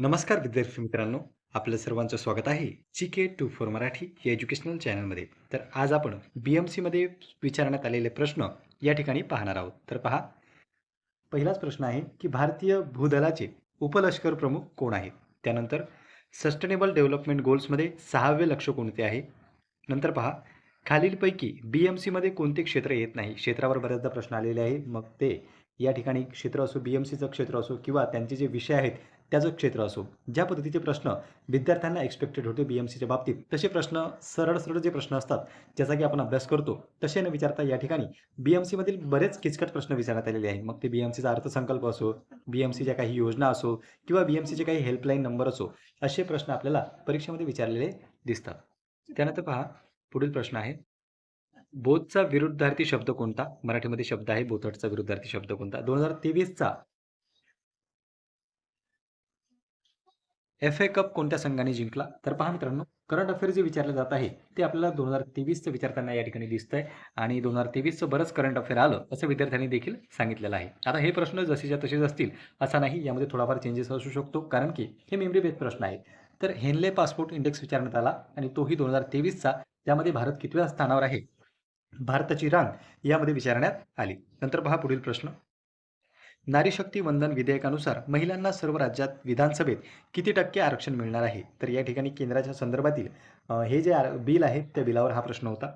नमस्कार विद्यार्थी मित्रांनो आपलं सर्वांचं स्वागत आहे G K two four Marathi या एज्युकेशनल चॅनलमध्ये तर आज आपण बी एम सीमध्ये विचारण्यात आलेले प्रश्न या ठिकाणी पाहणार आहोत. तर पहा पहिलाच प्रश्न आहे की भारतीय भूदलाचे उपलष्कर प्रमुख कोण आहेत? त्यानंतर सस्टेनेबल डेव्हलपमेंट गोल्समध्ये सहावे लक्ष कोणते आहे? नंतर पहा खालीलपैकी बी एम सीमध्ये कोणते क्षेत्र येत नाही? क्षेत्रावर बऱ्याचदा प्रश्न आलेले आहे मग ते या ठिकाणी क्षेत्र असो बी एम सीचं क्षेत्र असो किंवा त्यांचे जे विषय आहेत त्याचं क्षेत्र असो. ज्या पद्धतीचे प्रश्न विद्यार्थ्यांना एक्सपेक्टेड होते बी एम सीच्या बाबतीत तसे प्रश्न सरळ सरळ जे प्रश्न असतात ज्याचा की आपण अभ्यास करतो तसे न विचारता या ठिकाणी बी एम सीमधील बरेच किचकट प्रश्न विचारण्यात आलेले आहेत. मग ते बी एम सीचा अर्थसंकल्प असो बी एम सीच्या काही योजना असो किंवा बी एम सीचे काही हेल्पलाईन नंबर असो असे प्रश्न आपल्याला परीक्षेमध्ये विचारलेले दिसतात. त्यानंतर पहा पुढील प्रश्न आहे. बोधचा विरुद्धार्थी शब्द कोणता? मराठीमध्ये शब्द आहे बोथटचा विरुद्धार्थी शब्द कोणता? दोन हजार तेवीसचा एफ ए कप कोणत्या संघाने जिंकला? तर पहा मित्रांनो करंट अफेअर जे विचारलं जात आहे ते आपल्याला दोन हजार तेवीसचं विचारताना या ठिकाणी दिसतंय आणि दोन हजार तेवीसचं बरंच करंट अफेअर आलं असं विद्यार्थ्यांनी देखील सांगितलेलं आहे. आता हे प्रश्न जसेच्या तसेच असतील असा नाही यामध्ये थोडाफार चेंजेस असू शकतो कारण की हे मेमरी बेस्ड प्रश्न आहेत. तर हेनले पासपोर्ट इंडेक्स विचारण्यात आला आणि तोही दोन हजार तेवीसचा त्यामध्ये भारत कितव्या स्थानावर आहे? भारताची रांग यामध्ये विचारण्यात आली. नंतर पहा पुढील प्रश्न. नारी शक्ती वंदन विधेयकानुसार महिलांना सर्व राज्यात विधानसभेत किती टक्के आरक्षण मिळणार आहे? तर या ठिकाणी केंद्राच्या संदर्भातील हे जे आर- बिल आहे त्या बिलावर हा प्रश्न होता.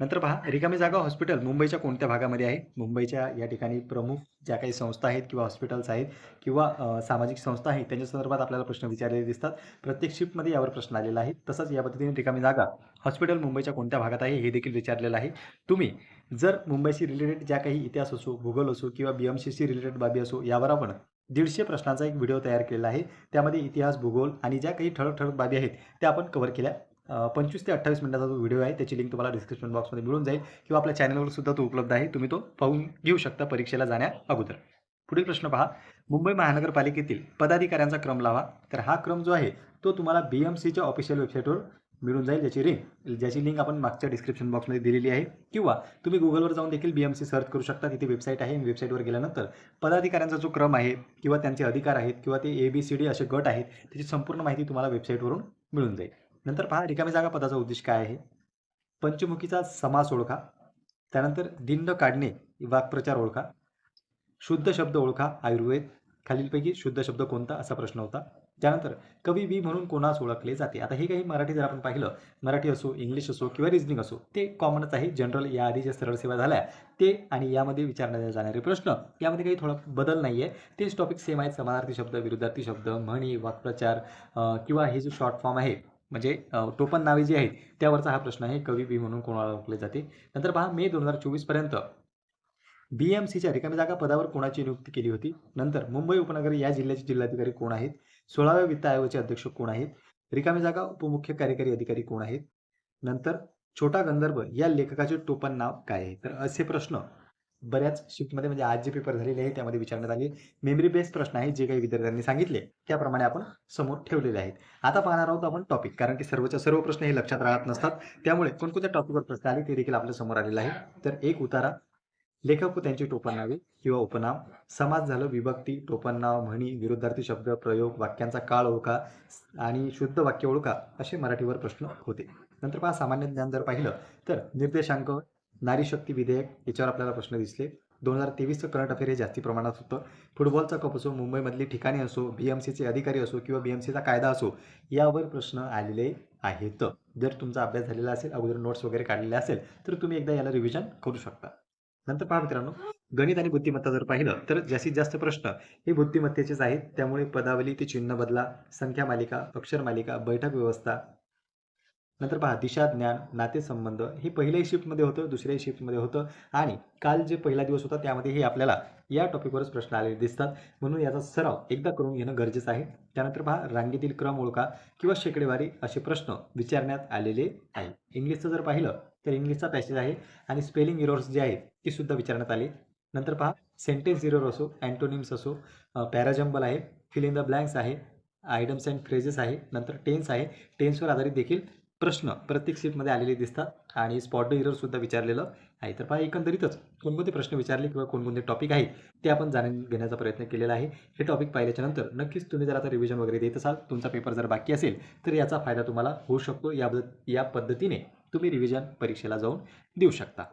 नंतर पहा रिकामी जागा हॉस्पिटल मुंबईच्या कोणत्या भागामध्ये आहे? मुंबईच्या या ठिकाणी प्रमुख ज्या काही संस्था आहेत किंवा हॉस्पिटल्स आहेत किंवा सामाजिक संस्था आहेत त्यांच्या संदर्भात आपल्याला प्रश्न विचारलेले दिसतात. प्रत्येक शिफ्टमध्ये यावर प्रश्न आलेला आहे. तसंच या पद्धतीने रिकामी जागा हॉस्पिटल मुंबईच्या कोणत्या भागात आहे हे देखील विचारलेलं आहे. तुम्ही जर मुंबईशी रिलेटेड ज्या काही इतिहास असो भूगोल असो किंवा बी एम सीशी रिलेटेड बाबी असो यावर आपण दीडशे प्रश्नांचा एक व्हिडिओ तयार केलेला आहे. त्यामध्ये इतिहास भूगोल आणि ज्या काही ठळक ठळक बाबी आहेत त्या आपण कव्हर केल्या. पंचवीस ते अठ्ठावीस मिनिटाचा जो व्हिडिओ आहे त्याची लिंक तुम्हाला डिस्क्रिप्शन बॉक्समध्ये मिळून जाईल किंवा आपल्या चॅनलवर सुद्धा तो उपलब्ध आहे. तुम्ही तो पाहून घेऊ शकता परीक्षेला जाण्या अगोदर. पुढील प्रश्न पहा. मुंबई महानगरपालिकेतील पदाधिकाऱ्यांचा क्रम लावा. तर हा क्रम जो आहे तो तुम्हाला बी एम सीच्या ऑफिशियल वेबसाईटवर मिळून जाईल ज्याची लिंक ज्याची लिंक आपण मागच्या डिस्क्रिप्शन बॉक्समध्ये दिलेली आहे. किंवा तुम्ही गुगलवर जाऊन देखील बी एम सी सर्च करू शकता. तिथे वेबसाईट आहे. वेबसाईटवर गेल्यानंतर पदाधिकाऱ्यांचा जो क्रम आहे किंवा त्यांचे अधिकार आहेत किंवा ते ए बी सी डी असे गट आहेत त्याची संपूर्ण माहिती तुम्हाला वेबसाईटवरून मिळून जाईल. नंतर पहा रिकामी जागा पदाचा उद्देश काय आहे? पंचमुखीचा समास ओळखा. त्यानंतर दिंड काढणे वाक्प्रचार ओळखा. शुद्ध शब्द ओळखा आयुर्वेद. खालीलपैकी शुद्ध शब्द कोणता असा प्रश्न होता? त्यानंतर कवी बी म्हणून कोणास ओळखले जाते? आता हे काही मराठी जर आपण पाहिलं मराठी असो इंग्लिश असो किंवा रिजनिंग असो ते कॉमनच आहे. जनरल या आधी ज्या सरळ सेवा झाल्या ते आणि यामध्ये विचारण्यात जाणारे प्रश्न. यामध्ये काही थोडा बदल नाही आहे तेच टॉपिक सेम आहेत. समानार्थी शब्द विरुद्धार्थी शब्द म्हणी वाक्प्रचार किंवा हे जे शॉर्ट फॉर्म आहे म्हणजे टोपन टोपण नावे जी आहेत त्यावरचा हा प्रश्न आहे. कवी बी म्हणून कोणाला ओळखले जाते? नंतर पहा मे दोन हजार चोवीसपर्यंत बी एम सीच्या रिकामी जागा पदावर कोणाची नियुक्ती केली होती? नंतर मुंबई उपनगर या जिल्ह्याचे जिल्हाधिकारी कोण आहेत? सोळाव्या वित्त आयोगाचे अध्यक्ष कोण आहेत? रिकामी जागा उपमुख्य कार्यकारी अधिकारी कोण आहेत? नंतर छोटा गंधर्व या लेखकाचे टोपण नाव काय आहे? तर असे प्रश्न बऱ्याच शिफ्टमध्ये म्हणजे आज जे पेपर झालेले आहे त्यामध्ये विचारण्यात आले. मेमरी बेस्ड प्रश्न आहे जे काही विद्यार्थ्यांनी सांगितले. त्याप्रमाणे आपण समोर ठेवलेले आहेत. आता पाहणार आहोत आपण टॉपिक कारण की सर्वच्या सर्व प्रश्न हे लक्षात राहत नसतात. त्यामुळे कोणकोणत्या टॉपिकवर प्रश्न आले ते देखील आपल्यासमोर आलेलं आहे. तर एक उतारा लेखक व त्यांची टोपणनावे किंवा उपनाव. समाज झालं विभक्ती टोपणनाव म्हणी विरुद्धार्थी शब्द प्रयोग वाक्यांचा काळ ओळखा आणि शुद्ध वाक्य ओळखा असे मराठीवर प्रश्न होते. नंतर पहा सामान्य ज्ञान जर पाहिलं तर निर्देशांक नारी शक्ती विधेयक याच्यावर आपल्याला प्रश्न दिसले. दोन हजार तेवीसचं करंट अफेअर हे जास्ती प्रमाणात होतं. फुटबॉलचा कप असो मुंबईमधली ठिकाणी असो बी एम सीचे अधिकारी असो किंवा बी एम सीचा कायदा असो यावर प्रश्न आलेले आहेत. जर तुमचा अभ्यास झालेला असेल अगोदर नोट्स वगैरे काढलेले असेल तर तुम्ही एकदा याला रिव्हिजन करू शकता. नंतर पहा मित्रांनो गणित आणि बुद्धिमत्ता जर पाहिलं तर जास्तीत जास्त प्रश्न हे बुद्धिमत्तेचेच आहेत. त्यामुळे पदावली ते चिन्ह बदला संख्या मालिका अक्षर मालिका बैठक व्यवस्था नंतर पहा दिशा ज्ञान नातेसंबंध हे पहिल्याही शिफ्टमध्ये होतं दुसऱ्याही शिफ्टमध्ये होतं आणि काल जे पहिला दिवस होता त्यामध्ये हे आपल्याला या टॉपिकवरच प्रश्न आलेले दिसतात. म्हणून याचा सराव एकदा करून घेणं गरजेचं आहे. त्यानंतर पहा रांगेतील क्रम ओळखा किंवा शेकडेवारी असे प्रश्न विचारण्यात आलेले आहे इंग्लिशचं जर पाहिलं तर इंग्लिशचा पॅसेज आहे आणि स्पेलिंग इरोर्स जे आहेत ती सुद्धा विचारण्यात आली. नंतर पहा सेंटेन्स इरोर असो अँटोनिम्स असो पॅराजम्बल आहे फिल इन द ब्लँक्स आहे आयडम्स अँड फ्रेजेस आहे नंतर टेन्स आहे. टेन्सवर आधारित देखील प्रश्न प्रत्येक सीटमध्ये आलेले दिसतात आणि स्पॉट इरर सुद्धा विचारलेलं आहे. तर पहा एकंदरीतच कोणकोणते प्रश्न विचारले किंवा कोणकोणते टॉपिक आहेत ते आपण जाणून घेण्याचा प्रयत्न केलेला आहे. हे टॉपिक पाहिल्याच्या नंतर नक्कीच तुम्ही जर आता रिव्हिजन वगैरे देत असाल तुमचा पेपर जर बाकी असेल तर याचा फायदा तुम्हाला होऊ शकतो. या या पद्धतीने तुम्ही रिव्हिजन परीक्षेला जाऊन देऊ शकता.